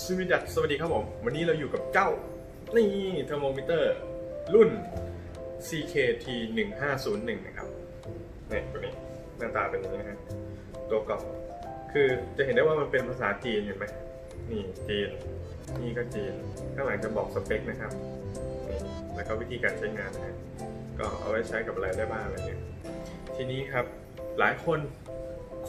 สวัสดีสวัสดีครับผม วันนี้เราอยู่กับเจ้า นี่เทอร์โมมิเตอร์ รุ่น CKT 1501นะครับเนี่ยตัวนี้หน้าตาเป็นอย่างนี้นะฮะตัวกล่องคือจะเห็นได้ว่ามันเป็นภาษาจีนเห็นไหมนี่จีน นี่ก็จีน ข้างหลังจะบอกสเปคนะครับนี่แล้วก็วิธีการใช้งานนะฮะก็เอาไว้ใช้กับอะไรได้บ้างอะไรเงี้ยทีนี้ครับหลายคน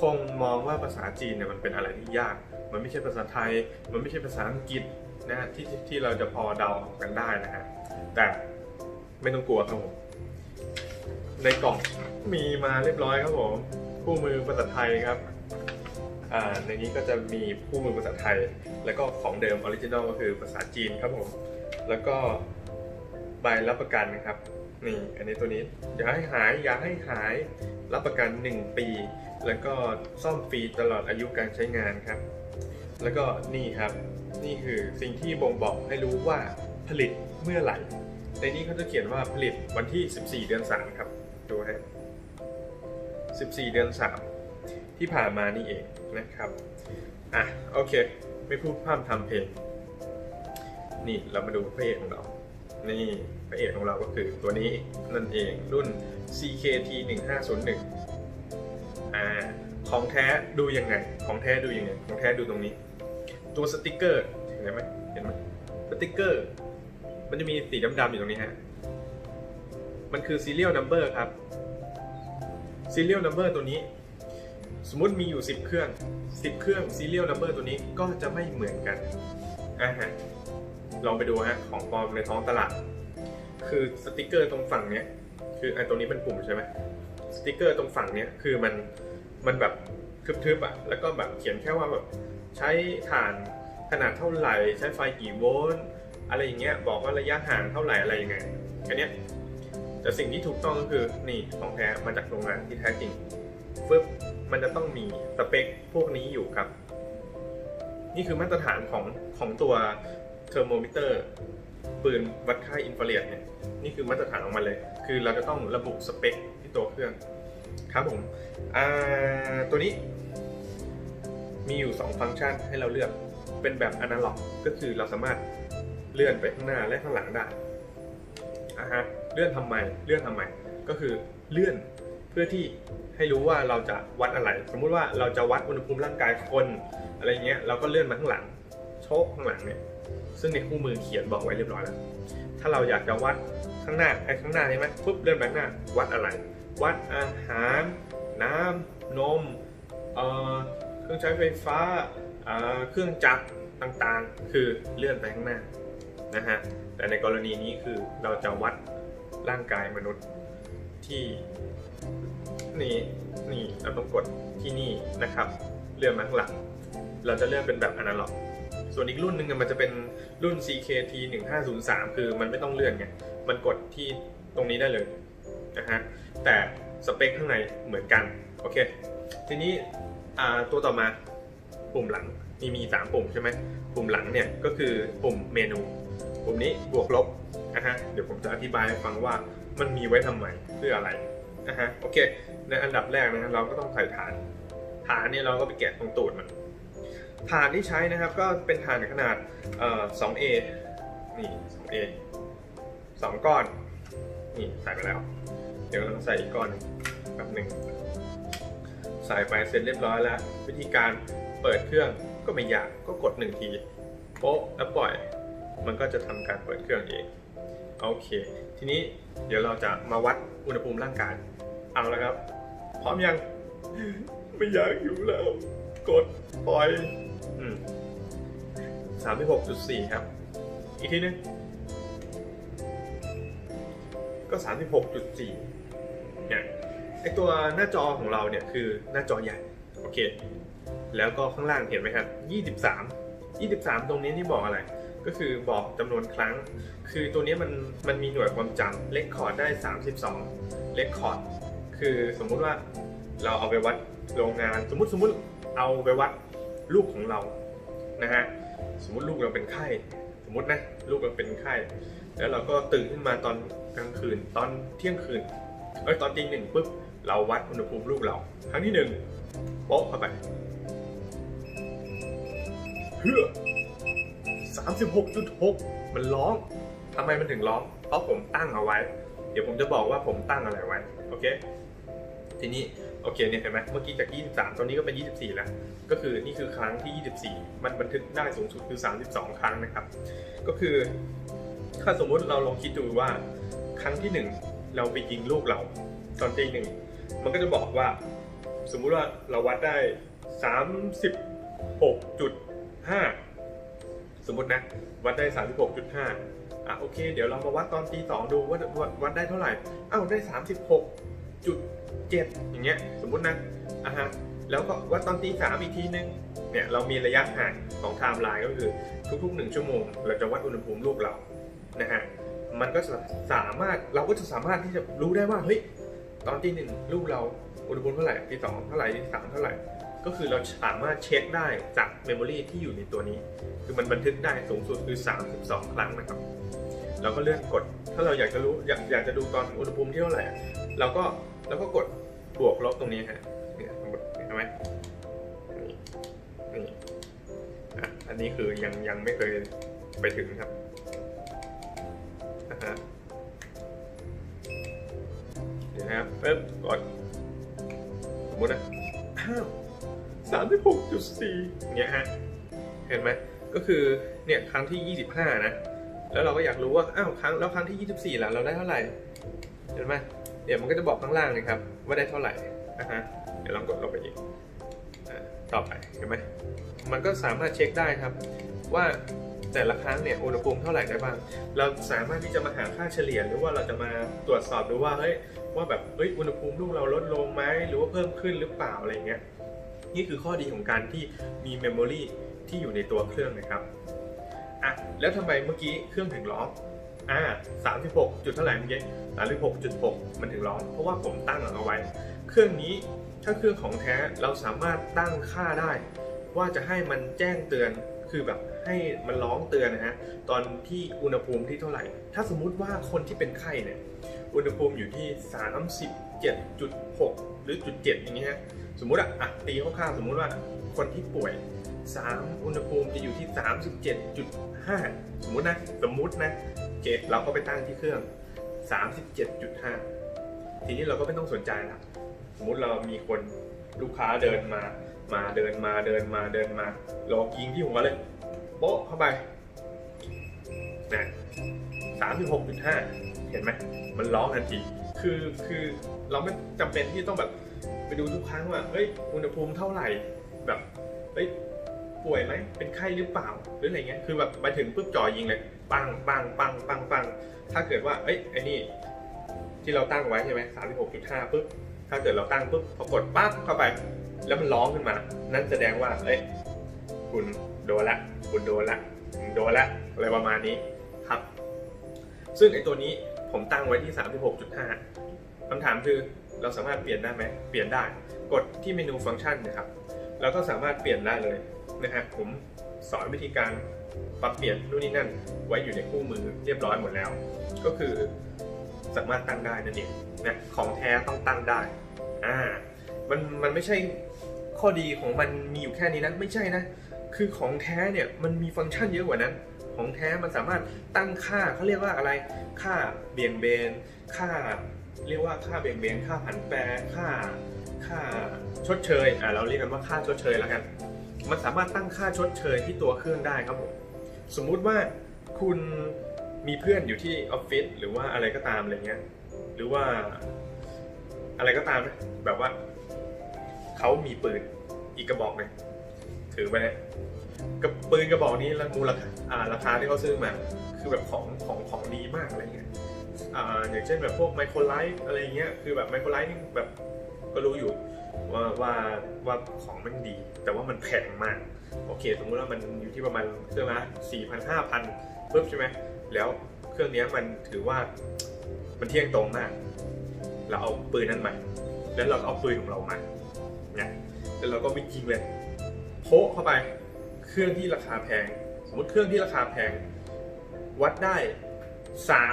คงมองว่าภาษาจีนเนี่ยมันเป็นอะไรที่ยาก มันไม่ใช่ภาษาไทย มันไม่ใช่ภาษาอังกฤษนะฮะที่ที่เราจะพอเดากันได้นะฮะ แต่ไม่ต้องกลัวครับผม ในกล่องมีมาเรียบร้อยครับผมคู่มือภาษาไทยครับอ่าในนี้ก็จะมีคู่มือภาษาไทย แล้วก็ของเดิมออริจินอลก็คือภาษาจีนครับผม แล้วก็ใบรับประกันนะครับ นี่อันนี้ตัวนี้อย่าให้หายอย่าให้หายรับประกัน 1 ปี แล้วก็ซ่อมฟรีตลอดอายุการใช้งานครับ แล้วก็นี่ครับนี่คือสิ่งที่บ่งบอกให้รู้ว่าผลิตเมื่อไหร่ ในนี้เขาจะเขียนว่าผลิตวันที่ 14 เดือน 3 ครับ ดูฮะ14 เดือน 3 ที่ผ่านมานี่เองนะครับ อะโอเค ไม่พูดพร่ำทำเพลงนี่เรามาดูเพระเอกของเรานี่ ระเอกของเราก็คือตัวนี้นั่นเองรุ่น CKT 1501อ่าของแท้ดูยังไง ของแท้ดูยังไง ของแท้ดูตรงนี้ ตัวสติกเกอร์เห็นไหมเห็นไหมสติกเกอร์ มันจะมีสีดำๆอยู่ตรงนี้ฮะ มันคือ serial number ครับ serial number ตัวนี้ สมมติมีอยู่ 10 เครื่อง 10 เครื่อง serial number ตัวนี้ก็จะไม่เหมือนกันอ่าฮะลองไปดูฮะ ของปลอมในท้องตลาด คือสติกเกอร์ตรงฝั่งเนี้ย คือไอ้ตรงนี้เป็นปุ่มใช่ไหมสติกเกอร์ตรงฝั่งเนี้ยคือมันมันแบบทึบๆอะแล้วก็แบบเขียนแค่ว่าแบบใช้ถ่านขนาดเท่าไหร่ ใช้ไฟกี่โวลต์อะไรอย่างเงี้ยบอกว่าระยะห่างเท่าไหร่อะไรยังไงแค่เนี้ยแต่สิ่งที่ถูกต้องก็คือนี่ของแท้มาจากโรงงานที่แท้จริงฟึบมันจะต้องมีสเปคพวกนี้อยู่ครับ นี่คือมาตรฐานของของตัวเทอร์โมมิเตอร์ ปืนวัดค่าอินฟราเรดเนี่ยนี่คือมาตรฐานของมันเลย คือเราจะต้องระบุสเปคที่ตัวเครื่องครับผมตัวนี้ มีอยู่ 2 ฟังก์ชันให้เราเลือกเป็นแบบอนาล็อกก็คือเราสามารถเลื่อนไปข้างหน้าและข้างหลังได้อะฮะเลื่อนทำไมเลื่อนทำไมก็คือเลื่อนเพื่อที่ให้รู้ว่าเราจะวัดอะไร สมมุติว่าเราจะวัดอุณหภูมิร่างกายคนอะไรเงี้ยเราก็เลื่อนมาข้างหลัง โชคข้างหลังเนี่ย ซึ่งในคู่มือเขียนบอกไว้เรียบร้อยแล้ว ถ้าเราอยากจะวัดข้างหน้าไอ้ข้างหน้าใช่ไหมปุ๊บเลื่อนไปข้างหน้า วัดอะไร วัดอาหาร น้ำนมเเครื่องใช้ไฟฟ้าเอ่อเครื่องจักรต่างๆ คือเลื่อนไปข้างหน้านะฮะแต่ในกรณีนี้คือเราจะวัดร่างกายมนุษย์ที่นี่นี่เราต้องกดที่นี่นะครับ เลื่อนมาข้างหลัง เราจะเลื่อนเป็นแบบอนาล็อก ส่วนอีกรุ่นหนึ่งมันจะเป็นรุ่น CKT 1503คือมันไม่ต้องเลื่อนไง มันกดที่ตรงนี้ได้เลยนะฮะ แต่สเปคข้างในเหมือนกัน โอเค ทีนี้ตัวต่อมาปุ่มหลังมีมี 3 ปุ่มใช่ไหม ปุ่มหลังเนี่ยก็คือปุ่มเมนู ปุ่มนี้บวกลบนะฮะ เดี๋ยวผมจะอธิบายให้ฟังว่ามันมีไว้ทำไมเพื่ออะไรนะฮะ โอเค ในอันดับแรกนะฮะเราก็ต้องใส่ฐาน ฐานเนี่ยเราก็ไปแกะตรงตูดมัน ฐานที่ใช้นะครับก็เป็นฐานขนาดเอ่อ 2A นี่ 2A สองก้อน นี่ใส่ไปแล้ว เดี๋ยวเราใส่อีกก้อนนึงแป๊บหนึ่งใส่ไปเสร็จเรียบร้อยแล้ว วิธีการเปิดเครื่องก็ไม่ยากก็กดหนึ่งทีโป๊ะแล้วปล่อย มันก็จะทำการเปิดเครื่องเองโอเค ทีนี้เดี๋ยวเราจะมาวัดอุณหภูมิร่างกาย เอาแล้วครับ พร้อมยัง ไม่อยากอยู่แล้ว กดปล่อย อืมสามสิบหกจุดสี่ครับ อีกทีนึง ก็สามสิบหกจุดสี่เนี่ยไอตัวหน้าจอของเราเนี่ยคือหน้าจอใหญ่ โอเค แล้วก็ข้างล่างเห็นไหมครับยี่สิบสามยี่สิบสามตรงนี้นี่บอกอะไร ก็คือบอกจำนวนครั้ง คือตัวนี้มันมันมีหน่วยความจำเลคคอร์ดได้32เลคคอร์ดคือสมมุติว่าเราเอาไปวัดโรงงาน สมมติสมมติเอาไปวัด ลูกของเรานะฮะสมมติลูกเราเป็นไข้ สมมตินะลูกเราเป็นไข้ แล้วเราก็ตื่นขึ้นมาตอนกลางคืนตอนเที่ยงคืนเอ้ยตอนตีหนึ่งปุ๊บเราวัดอุณหภูมิลูกเรา ครั้งที่หนึ่งโป๊ะเข้าไปเฮือ36.6 มันร้องทำไมมันถึงร้อง เพราะผมตั้งเอาไว้ เดี๋ยวผมจะบอกว่าผมตั้งอะไรไว้ โอเค ทีนี้โอเคเนี่ยเห็นไหมเมื่อกี้จาก 23 ตอนนี้ก็เป็น 24 แล้ว ก็คือนี่คือครั้งที่ 24 มันบันทึกได้สูงสุดคือ 32 ครั้งนะครับ ก็คือ ถ้าสมมุติเราลองคิดดูว่าครั้งที่ 1 เราไปยิงลูกเราตอนตีหนึ่งมันก็จะบอกว่า สมมุติว่าเราวัดได้ 36.5 สมมตินะ วัดได้ 36.5อะโอเค เดี๋ยวเรามาวัดตอนตีสองดูว่าวัดได้เท่าไหร่อ้าวได้สามสิบหกจุด 7อย่างเงี้ยสมมตินะอะฮะแล้วก็วัดตอนตีสามอีกทีนึงเนี่ยเรามีระยะห่างของไทม์ไลน์ก็คือทุกๆหนึ่งชั่วโมง เราจะวัดอุณหภูมิลูกเรานะฮะมันก็สามารถเราก็จะสามารถที่จะรู้ได้ว่าเฮ้ยตอนตีหนึ่งลูกเราอุณหภูมิเท่าไหร่ตีสองเท่าไหร่ตีสามเท่าไหร่ ก็คือเราสามารถเช็คได้จากเมมโมรีที่อยู่ในตัวนี้ คือมันบันทึกได้สูงสุดคือ 32 ครั้งนะครับ เราก็เลื่อนกด ถ้าเราอยากจะรู้อยากอยากจะดูตอนอุณหภูมิที่เท่าไหร่เราก็ เราก็กดบวกลบตรงนี้ฮะเนี่ยเห็นไหมนี่นี่อะอันนี้คือยังยังไม่เคยไปถึงครับนะฮะเดี๋ยวนะครับปึ๊บกดสมมตินะอ้าวสามสิบหกจุดสี่เนี่ยฮะเห็นไหมก็คือเนี่ยครั้งที่ 25 นะ แล้วเราก็อยากรู้ว่า อ้าว ครั้ง แล้วครั้งที่ 24ล่ะ เราได้เท่าไหร่ เห็นไหม เดี๋ยวมันก็จะบอกข้างล่างเลยครับ ว่าได้เท่าไหร่นะฮะเดี๋ยวลองกดลงไปอีกต่อไปเห็นไหมมันก็สามารถเช็คได้ครับ ว่าแต่ละครั้งเนี่ยอุณหภูมิเท่าไหร่ได้บ้าง เราสามารถที่จะมาหาค่าเฉลี่ยหรือว่าเราจะมาตรวจสอบดูว่าเฮ้ยว่าแบบเฮ้ยอุณหภูมิลูกเราลดลงไหมหรือว่าเพิ่มขึ้นหรือเปล่าอะไรเงี้ยนี่คือข้อดีของการที่มีเมมโมรีที่อยู่ในตัวเครื่องนะครับอะแล้วทำไมเมื่อกี้เครื่องถึงร้อง อ่า36จุดเท่าไหร่เมื่อกี้36.6มันถึงร้องเพราะว่าผมตั้งเอาไว้ เครื่องนี้ถ้าเครื่องของแท้เราสามารถตั้งค่าได้ ว่าจะให้มันแจ้งเตือนคือแบบให้มันร้องเตือนนะฮะตอนที่อุณหภูมิที่เท่าไหร่ ถ้าสมมุติว่าคนที่เป็นไข้เนี่ยอุณหภูมิอยู่ที่ 37.6 หรือจุด7อย่างเงี้ยสมมุติอะอะตีคร่าวๆสมมุติว่าคนที่ป่วย 3 อุณหภูมิจะอยู่ที่ 37.5 สมมุตินะสมมุตินะ เกตเราก็ไปตั้งที่เครื่อง 37.5 ทีนี้เราก็ไม่ต้องสนใจละสมมติเรามีคนลูกค้าเดินมา มาเดินมาเดินมาเดินมาเรายิงที่หัวเลยโป๊ะเข้าไปนะ36.5 เห็นไหมมันร้องทันที คือคือเราไม่จำเป็นที่ต้องแบบไปดูทุกครั้งว่าเฮ้ยอุณหภูมิเท่าไหร่แบบเฮ้ย ป่วยไหมเป็นไข้หรือเปล่าหรืออะไรเงี้ยคือแบบไปถึงปุ๊บจ่อยิงเลยปังปังปังปังปังถ้าเกิดว่าเอ้ยไอ้นี่ ที่เราตั้งไว้ใช่ไหมสามสิบหกจุดห้าปุ๊บถ้าเกิดเราตั้งปุ๊บพอกดปั๊บเข้าไป แล้วมันร้องขึ้นมา นั่นแสดงว่าเอ้ยคุณโดนละคุณโดนละโดนละอะไรประมาณนี้ครับ ซึ่งไอ้ตัวนี้ผมตั้งไว้ที่ 36.5คำถามคือเราสามารถเปลี่ยนได้ไหม เปลี่ยนได้ กดที่เมนูฟังก์ชันนะครับเราก็สามารถเปลี่ยนได้เลย นะฮะผมสอนวิธีการปรับเปลี่ยนนู่นนี่นั่นไว้อยู่ในคู่มือเรียบร้อยหมดแล้ว ก็คือสามารถตั้งได้นั่นเองนะของแท้ต้องตั้งได้อ่ามันมันไม่ใช่ข้อดีของมันมีอยู่แค่นี้นะไม่ใช่นะคือของแท้เนี่ยมันมีฟังก์ชันเยอะกว่านั้น ของแท้มันสามารถตั้งค่าเขาเรียกว่าอะไร ค่าเบี่ยงเบน ค่า เรียกว่าค่าเบี่ยงเบน ค่าผันแปร ค่า ค่าชดเชย อ่าเราเรียกกันว่าค่าชดเชยแล้วกัน มันสามารถตั้งค่าชดเชยที่ตัวเครื่องได้ครับผมสมมุติว่าคุณมีเพื่อนอยู่ที่ออฟฟิศหรือว่าอะไรก็ตามอะไรเงี้ยหรือว่าอะไรก็ตามนะแบบว่าเขามีปืนอีกกระบอกหนึ่งถือไปนี่ยกับปืนกระบอกนี้แล้วมูลค่าอ่าราคาที่เขาซื้อมา คือแบบของของของดีมากอะไรเงี้ยอ่าอย่างเช่นแบบพวกไมโครไลท์อะไรเงี้ยคือแบบไมโครไลท์นี่แบบก็รู้อยู่ ว่าว่าว่าของมันดี แต่ว่ามันแพงมาก โอเค สมมุติว่ามันอยู่ที่ประมาณเครื่องละสี่พันห้าพันปุ๊บใช่ไหมแล้วเครื่องนี้มันถือว่ามันเที่ยงตรงมาก เราเอาปืนนั้นมา แล้วเราก็เอาปืนของเรามาเนี่ยแล้วเราก็ไปยิงเลยโพะเข้าไป เครื่องที่ราคาแพง สมมติเครื่องที่ราคาแพง วัดได้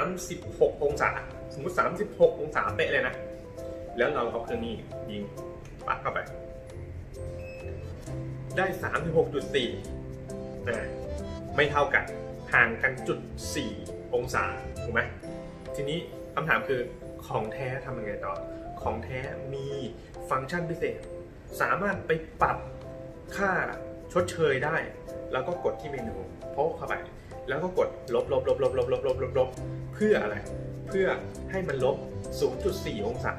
36 องศา สมมติ 36 องศาเป๊ะเลยนะ แล้วเราเอาเครื่องนี้ยิง ปักเข้าไป ได้ 36.4นะไม่เท่ากันห่างกันจุด 4 องศาถูกไหมทีนี้คำถามคือของแท้ทำยังไงต่อ ของแท้มีฟังก์ชันพิเศษ สามารถไปปรับค่าชดเชยได้ แล้วก็กดที่เมนูโพกเข้าไป แล้วก็กดลบลบลบลบลบลบลบลบลบเพื่ออะไร เพื่อให้มันลบ 0.4 องศา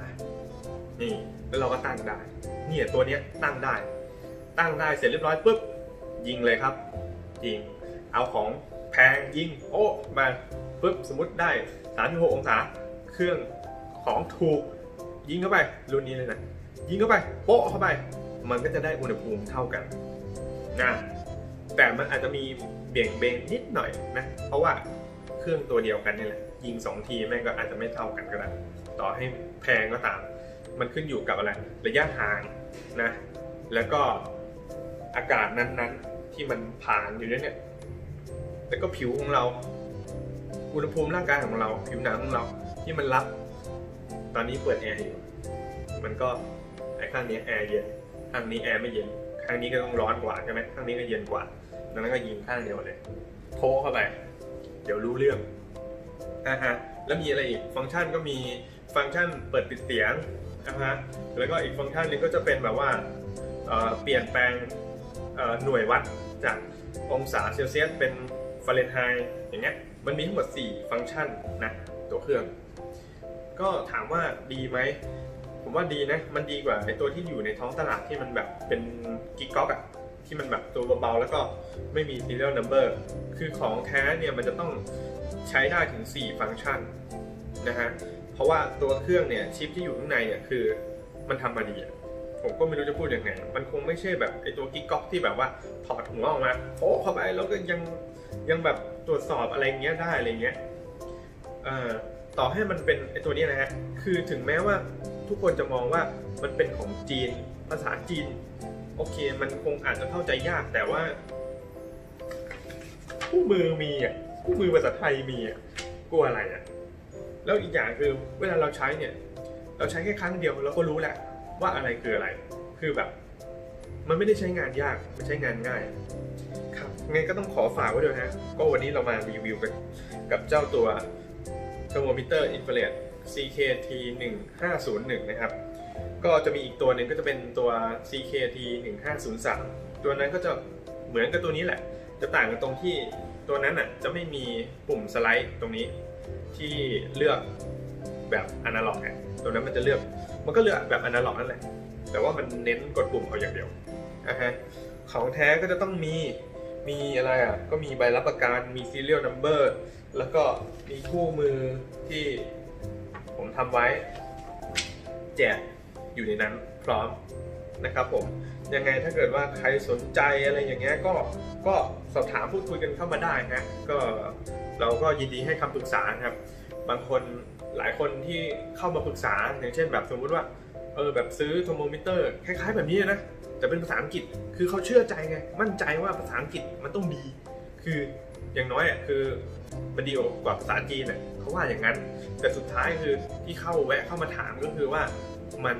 นี่ แล้วเราก็ตั้งได้ เนี่ยตัวเนี้ยตั้งได้ ตั้งได้เสร็จเรียบร้อยปุ๊บยิงเลยครับ ยิง เอาของแพงยิง โอ้มาปุ๊บสมมติได้36องศา เครื่องของถูก ยิงเข้าไปรุ่นนี้เลยนะยิงเข้าไปโป๊ะเข้าไป มันก็จะได้อุณหภูมิเท่ากันนะแต่มันอาจจะมีเบี่ยงเบนนิดหน่อยนะเพราะว่าเครื่องตัวเดียวกันนี่แหละยิง 2 ทีแม่งก็อาจจะไม่เท่ากันก็ได้ต่อให้แพงก็ตาม มันขึ้นอยู่กับอะไรระยะห่างนะ แล้วก็อากาศนั้นๆ ที่มันผ่านอยู่เนี่ยแล้วก็ผิวของเรา อุณหภูมิร่างกายของเรา ผิวหนังของเราที่มันรับ ตอนนี้เปิดแอร์อยู่ มันก็ไอ้ข้างนี้แอร์เย็นข้างนี้แอร์ไม่เย็นข้างนี้ก็ต้องร้อนกว่าใช่ไหมข้างนี้ก็เย็นกว่าดังนั้นก็ยิงข้างเดียวเลยโทรเข้าไป เดี๋ยวรู้เรื่องอ่าฮะแล้วมีอะไรอีก ฟังก์ชันก็มี ฟังก์ชันเปิดปิดเสียงนะฮะแล้วก็อีกฟังก์ชันหนึงก็จะเป็นแบบว่าเปลี่ยนแปลงหน่วยวัดจากองศาเซลเซียสเป็นฟาเรนไฮต์อย่างเงี้ยมันมีทั้งหมด 4 ฟังก์ชันนะตัวเครื่อง ก็ถามว่าดีไหม ผมว่าดีนะ มันดีกว่าไอตัวที่อยู่ในท้องตลาดที่มันแบบเป็นกิ๊กก๊อกอะที่มันแบบตัวเบาๆ แล้วก็ไม่มี serial number คือของแท้เนี่ยมันจะต้องใช้ได้ถึง 4 ฟังก์ชันนะฮะ เพราะว่าตัวเครื่องเนี่ยชิปที่อยู่ข้างในเนี่ยคือมันทำมาดีอะผมก็ไม่รู้จะพูดยังไง มันคงไม่ใช่แบบไอตัวกิ๊กก๊อกที่แบบว่าถอดหัวออกมาโป๊เข้าไปแล้วก็ยังยังแบบตรวจสอบอะไรเงี้ยได้อะไรเงี้ยเอ่อต่อให้มันเป็นไอตัวนี้นะฮะ คือถึงแม้ว่าทุกคนจะมองว่ามันเป็นของจีน ภาษาจีน โอเค มันคงอาจจะเข้าใจยากแต่ว่าคู่มือมีอะคู่มือภาษาไทยมีอะกลัวอะไรอะ แล้วอีกอย่างคือเวลาเราใช้เนี่ย เราใช้แค่ครั้งเดียวเราก็รู้แหละว่าอะไรคืออะไร คือแบบ มันไม่ได้ใช้งานยากมันใช้งานง่าย ครับงั้นก็ต้องขอฝากไว้ด้วยฮะก็วันนี้เรามารีวิวกันกับเจ้าตัวเทอร์โมมิเตอร์อินฟราเรด CKT 1501นะครับ ก็จะมีอีกตัวหนึ่งก็จะเป็นตัว CKT 1503ตัวนั้นก็จะเหมือนกับตัวนี้แหละ จะต่างกันตรงที่ตัวนั้นอะจะไม่มีปุ่มสไลด์ตรงนี้ ที่เลือกแบบอนาล็อกเนี่ยตัวนั้นมันจะเลือก มันก็เลือกแบบอนาล็อกนั่นแหละ แต่ว่ามันเน้นกดปุ่มเอาอย่างเดียวนะฮะของแท้ก็จะต้องมี มีอะไรอะ ก็มีใบรับประกัน มี serial number แล้วก็มีคู่มือที่ผมทำไว้ แจกอยู่ในนั้นพร้อม นะครับผมยังไงถ้าเกิดว่าใครสนใจอะไรอย่างเงี้ยก็ก็สอบถามพูดคุยกันเข้ามาได้นะก็เราก็ยินดีให้คำปรึกษาครับ บางคนหลายคนที่เข้ามาปรึกษาอย่างเช่นแบบสมมุติว่าเออแบบซื้อโทรโมมิเตอร์คล้ายๆแบบนี้นะแต่เป็นภาษาอังกฤษคือเขาเชื่อใจไงมั่นใจว่าภาษาอังกฤษมันต้องดี คืออย่างน้อยอะคือมันดีกว่าภาษาจีนอะเขาว่าอย่างนั้น แต่สุดท้ายคือที่เข้าแวะเข้ามาถามก็คือว่ามัน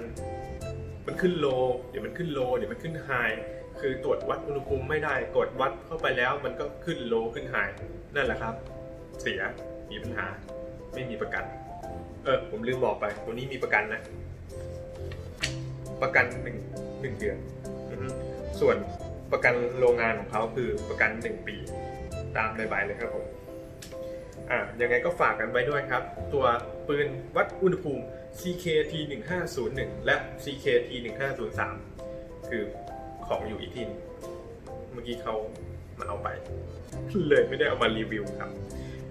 มันขึ้นโล เดี๋ยวมันขึ้นโล เดี๋ยวมันขึ้นไฮคือตรวจวัดอุณหภูมิไม่ได้กดวัดเข้าไปแล้ว มันก็ขึ้นโลขึ้นไฮนั่นแหละครับ เสียมีปัญหา ไม่มีประกัน เออผมลืมบอกไป ตัวนี้มีประกันนะ ประกันหนึ่งหนึ่งเดือนส่วนประกันโรงงานของเขาคือประกัน1ปี ตามในใบเลยครับผม อะยังไงก็ฝากกันไว้ด้วยครับ ตัวปืนวัดอุณหภูมิ CKT 1501และ CKT 1503คือของอยู่อีกทีนึงเมื่อกี้เขามาเอาไป เลยไม่ได้เอามารีวิวครับ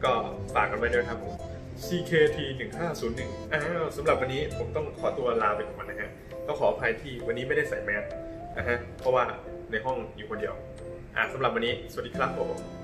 ก็ฝากกันไว้ด้วยครับผม CKT 1501อ้าวสำหรับวันนี้ผมต้องขอตัวลาไปก่อนนะฮะก็ขออภัยที่วันนี้ไม่ได้ใส่แมสนะฮะเพราะว่าในห้องอยู่คนเดียว อ่าสำหรับวันนี้ สวัสดีครับผม